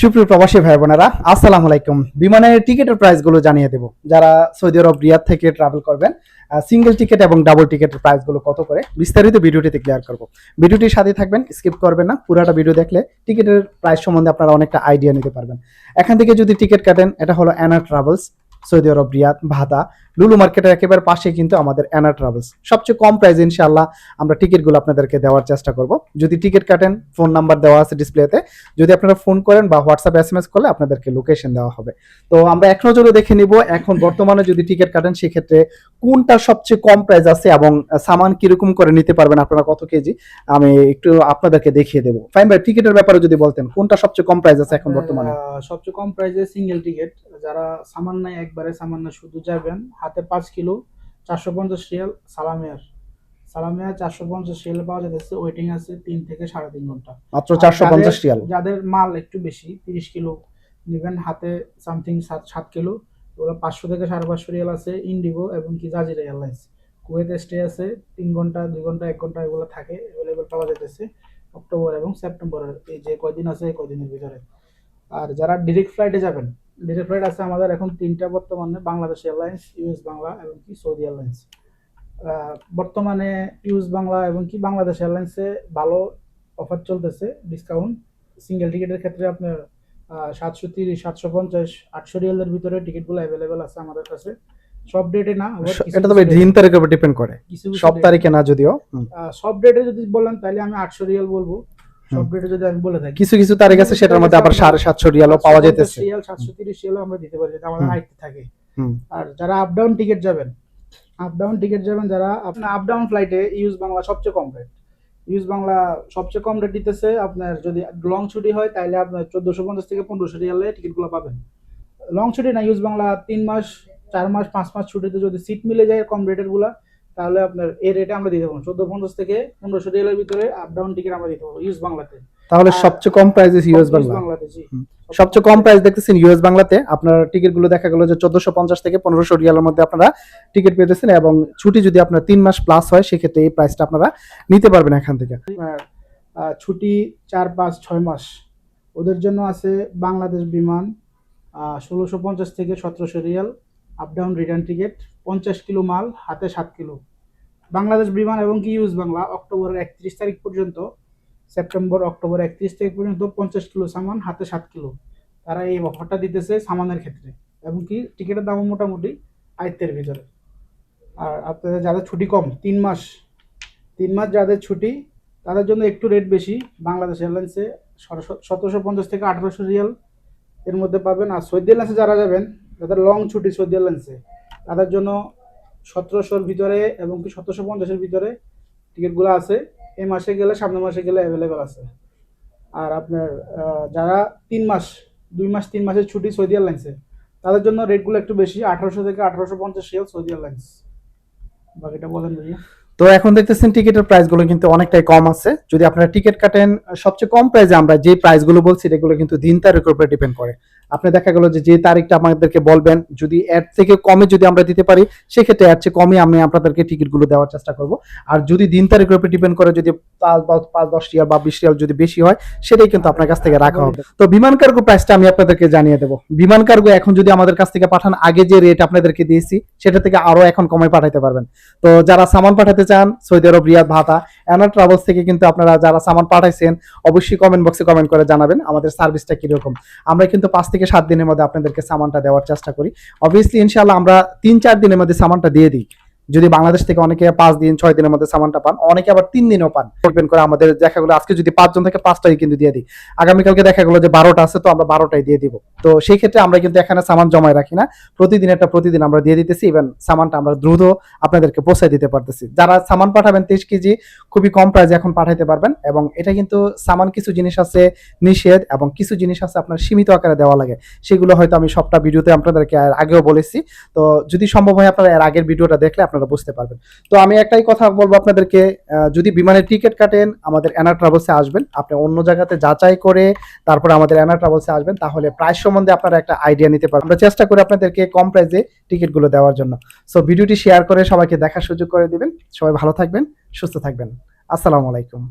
সুপ্রিয় প্রবাসী ভাই বোনেরা, আসসালামু আলাইকুম। বিমানের টিকিটের প্রাইসগুলো জানিয়ে দেব। যারা সৌদি আরব, রিয়াদ থেকে ট্রাভেল করবেন সিঙ্গেল টিকিট এবং ডাবল টিকিটের প্রাইসগুলো কত করে, বিস্তারিত ভিডিওটিতে ক্লিয়ার করব। ভিডিওটির সাথে থাকবেন স্কিপ করবেন না। পুরাটা ভিডিও দেখলে টিকিটের প্রাইস সম্বন্ধে আপনারা অনেকটা আইডিয়া নিতে পারবেন। এখান থেকে যদি টিকিট কাটেন, এটা হলো Anna travels Saudi Arabia, Riyadh, ভাতা, লুলু মার্কেটের একেবারে পাশে কিন্তু আমাদের অ্যানা ট্রাভেলস সবচেয়ে কম প্রাইসে ইনশাআল্লাহ আমরা টিকিটগুলো আপনাদেরকে দেওয়ার চেষ্টা করব। যদি টিকিট কাটেন ফোন নাম্বার দেওয়া আছে ডিসপ্লেতে যদি আপনারা ফোন করেন বা হোয়াটসঅ্যাপ এস এম এস করলে আপনাদেরকে লোকেশন দেওয়া হবে। তো আমরা এক নজরে দেখে নিব, এখন বর্তমানে যদি টিকিট কাটেন, সেক্ষেত্রে কোনটা সবচেয়ে কম প্রাইস আছে এবং সামান কীরকম করে নিতে পারবেন আপনারা কত কেজি, আমি একটু আপনাদেরকে দেখিয়ে দেবো। ফাইন ভাই, টিকিটের ব্যাপারে যদি বলতেন, কোনটা সবচেয়ে কম প্রাইস আছে এখন বর্তমানে? সবচেয়ে কম প্রাইসে সিঙ্গেল টিকিট যারা সামান্য একবারে সামান্য শুধু যাবেন হাতে পাঁচ কিলো চারশো পঞ্চাশ রিয়াল সালামিয়ার সালামিয়ার চারশো পঞ্চাশ রিয়াল পাওয়া যাচ্ছে ওয়েটিং আছে তিন থেকে সাড়ে তিন ঘণ্টা। মাত্র চারশো পঞ্চাশ যাদের- রিয়াল? যাদের মাল একটু বেশি তিরিশ কিলো নেবেন হাতে সামথিং সাত সাত কিলো ওগুলো পাঁচশো থেকে সাড়ে পাঁচশো রিয়াল আছে ইন্ডিগো এবং কি জাজিরা এয়ারলাইন্স কুয়েতে স্টে আছে তিন ঘণ্টা দুই ঘণ্টা এক ঘণ্টা এগুলো থাকে অ্যাভেলেবেল পাওয়া যাইতেছে অক্টোবর এবং সেপ্টেম্বরের এই যে কয়দিন আছে এই কয়দিনের ভিতরে। আর যারা ডিরেক্ট ফ্লাইটে যাবেন ডিরেক্ট ফ্লাইট আছে আমাদের এখন তিনটা বর্তমানে বাংলাদেশ এয়ারলাইন্স ইউএস বাংলা এবং কি সৌদি এয়ারলাইন্স। বর্তমানে ইউএস বাংলা এবং কি বাংলাদেশ এয়ারলাইন্সে ভালো অফার চলতেছে ডিসকাউন্ট সিঙ্গেল টিকিটের ক্ষেত্রে আপনার সাতশো তিরিশ সাতশো পঞ্চাশ আটশো রিয়ালের ভিতরে টিকিটগুলো অ্যাভেলেবেল আছে আমাদের কাছে। সব ডেটে না এটা তো কিছু ভাই date- দিন তারিখের উপর ডিপেন্ড করে। সব তারিখে না যদিও। সব ডেটে যদি বলেন তাহলে আমি আটশো রিয়াল বলব। সব ডেটে যদি আমি বলে থাকি। কিছু কিছু আছে সেটার মধ্যে আবার সাড়ে সাতশো রিয়ালও পাওয়া যেতেছে। রিয়াল সাতশো তিরিশ রিয়াল আমরা দিতে পারি যেটা আমাদের থাকে। আর যারা আপ ডাউন টিকিট যাবেন আপ ডাউন টিকিট যাবেন যারা আপনার আপ ডাউন ফ্লাইটে ইউজ বাংলা সবচেয়ে কম রেট ইউজ বাংলা সবচেয়ে কম রেট দিতেছে আপনার যদি লং ছুটি হয় তাহলে আপনার চোদ্দোশো পঞ্চাশ থেকে পনেরোশো রিয়ালে টিকিটগুলো পাবেন। লং ছুটি না ইউজ বাংলা তিন মাস চার মাস পাঁচ মাস ছুটিতে যদি সিট মিলে যায় কম রেটেরগুলা তাহলে আপনার এই রেটে আমরা দিতে পারব চোদ্দ পঞ্চাশ থেকে পনেরোশো রিয়ালের ভিতরে আপ ডাউন টিকিট আমরা দিতে পারব ইউজ বাংলাতে। তাহলে সবচেয়ে কম প্রাইস ইউএস বাংলা। বাংলাতে সবচেয়ে কম প্রাইস দেখতেছেন ইউএস বাংলাতে। আপনার টিকিটগুলো দেখা গেল যে চোদ্দশো পঞ্চাশ থেকে পনেরোশো রিয়ালের মধ্যে আপনারা টিকিট পেতেছেন এবং ছুটি যদি আপনার তিন মাস প্লাস হয় সেক্ষেত্রে এই প্রাইসটা আপনারা নিতে পারবেন এখান থেকে। ছুটি চার পাঁচ ছয় মাস। ওদের জন্য আছে বাংলাদেশ বিমান ষোলোশো পঞ্চাশ থেকে সতেরোশো riyal up down return ticket পঞ্চাশ কিলো মাল, হাতে সাত কিলো। বাংলাদেশ বিমান এবং কি ইউজ বাংলা? অক্টোবরের একত্রিশ তারিখ পর্যন্ত, সেপ্টেম্বর, অক্টোবর একত্রিশ তারিখ পর্যন্ত পঞ্চাশ কিলো সামান, হাতে সাত কিলো। তারা এই অফারটা দিতেছে সামানের ক্ষেত্রে এবং কি টিকিটের দামও মোটামুটি আয়ত্তের ভিতরে। আর আপনাদের যাদের ছুটি কম, তিন মাস তিন মাস যাদের ছুটি, তাদের জন্য একটু রেট বেশি। বাংলাদেশ এয়ারলাইন্সে সতেরোশো পঞ্চাশ থেকে আঠারোশো রিয়াল এর মধ্যে পাবেন। আর সৌদি এয়ারলাইন্সে যারা যাবেন যাদের লং ছুটি সৌদি এয়ারলাইন্সে তাদের জন্য সতেরোশোর ভিতরে এবং কি সতেরোশো পঞ্চাশের ভিতরে টিকিটগুলো আছে। এই মাসে গেলে, সামনের মাসে গেলে অ্যাভেলেবেল আছে। আর আপনার যারা তিন মাস, দুই মাস, তিন মাসের ছুটি সৌদি এয়ারলাইন্সে তাদের জন্য রেটগুলো একটু বেশি, আঠারোশো থেকে আঠারোশো পঞ্চাশ রিয়াল সৌদি এয়ারলাইন্স বাকিটা বলেন তো এখন দেখতেছেন টিকিটের প্রাইসগুলো কিন্তু অনেকটাই কম আছে। যদি আপনারা টিকিট কাটেন, সবচেয়ে কম প্রাইসে আমরা যে প্রাইসগুলো বলছি এগুলো কিন্তু দিন তারিখের উপরে ডিপেন্ড করে। আপনি দেখা গেল যে যে তারিখটা আমাদেরকে বলবেন, যদি এর থেকে কমে যদি আমরা দিতে পারি, সেক্ষেত্রে এর চেয়ে কমে আমি আপনাদেরকে টিকিটগুলো দেওয়ার চেষ্টা করব। আর যদি দিন তারিখের উপরে ডিপেন্ড করে যদি পাঁচ দশ রিয়াল বা বিশ রিয়াল যদি বেশি হয়, সেটাই কিন্তু আপনার কাছ থেকে রাখা হবে। তো বিমান কার্গো প্রাইসটা আমি আপনাদেরকে জানিয়ে দেবো। বিমান কার্গো এখন যদি আমাদের কাছ থেকে পাঠান, আগে যে রেট আপনাদেরকে দিয়েছি, সেটা থেকে আরও এখন কমে পাঠাতে পারবেন। তো যারা সামান পাঠাতে চান, সৌদি আরব, রিয়াদ, ভাতা অ্যানা ট্রাভেলস থেকে কিন্তু আপনারা যারা সামান পাঠাইছেন, অবশ্যই কমেন্ট বক্সে কমেন্ট করে জানাবেন, আমাদের সার্ভিসটা কীরকম। আমরা কিন্তু পাঁচ থেকে সাত দিনের মধ্যে আপনাদেরকে সামানটা দেওয়ার চেষ্টা করি। অবভিয়াসলি ইনশাল্লাহ আমরা তিন চার দিনের মধ্যে সামানটা দিয়ে দিই। যদি বাংলাদেশ থেকে অনেকে পাঁচ দিন, ছয় দিনের মধ্যে সামানটা পান, অনেকে আবার তিন দিনও পান। ডিপেন্ড করে আমাদের দেখা গেলো, আজকে যদি পাঁচজন থেকে পাঁচটাই কিন্তু দিয়ে দিই। আগামীকালকে দেখা গেলো যে বারোটা আছে, তো আমরা বারোটাই দিয়ে দিব। তো সেই ক্ষেত্রে আমরা কিন্তু এখানে সামান জমায় রাখি না। প্রতিদিন একটা প্রতিদিন আমরা দিয়ে দিতেছি ইভেন সামানটা আমরা দ্রুত আপনাদেরকে পৌঁছে দিতে পারতেছি। যারা সামান পাঠাবেন তেইশ কেজি, খুবই কম প্রাইসে এখন পাঠাইতে পারবেন এবং এটা কিন্তু সামান কিছু জিনিস আছে নিষেধ এবং কিছু জিনিস আছে আপনার সীমিত আকারে দেওয়া লাগে। সেগুলো হয়তো আমি সবটা ভিডিওতে আপনাদেরকে আগেও বলেছি। তো যদি সম্ভব হয় আপনারা এর আগের ভিডিওটা দেখলে আপনারা বুঝতে পারবেন। তো আমি একটাই কথা বলব আপনাদেরকে যদি বিমানের টিকিট কাটেন, আমাদের অ্যানা ট্রাভেলসে আসবেন। আপনি অন্য জায়গাতে যাচাই করে তারপর আমাদের অ্যানা ট্রাভেলসে আসবেন, তাহলে প্রাইস সম্বন্ধে আপনারা একটা আইডিয়া নিতে পারবেন। আমরা চেষ্টা করি আপনাদেরকে কম প্রাইসে টিকিটগুলো দেওয়ার জন্য। সো ভিডিওটি শেয়ার করে সবাইকে দেখার সুযোগ করে দিবেন। সবাই ভালো থাকবেন, সুস্থ থাকবেন। আসসালামু আলাইকুম।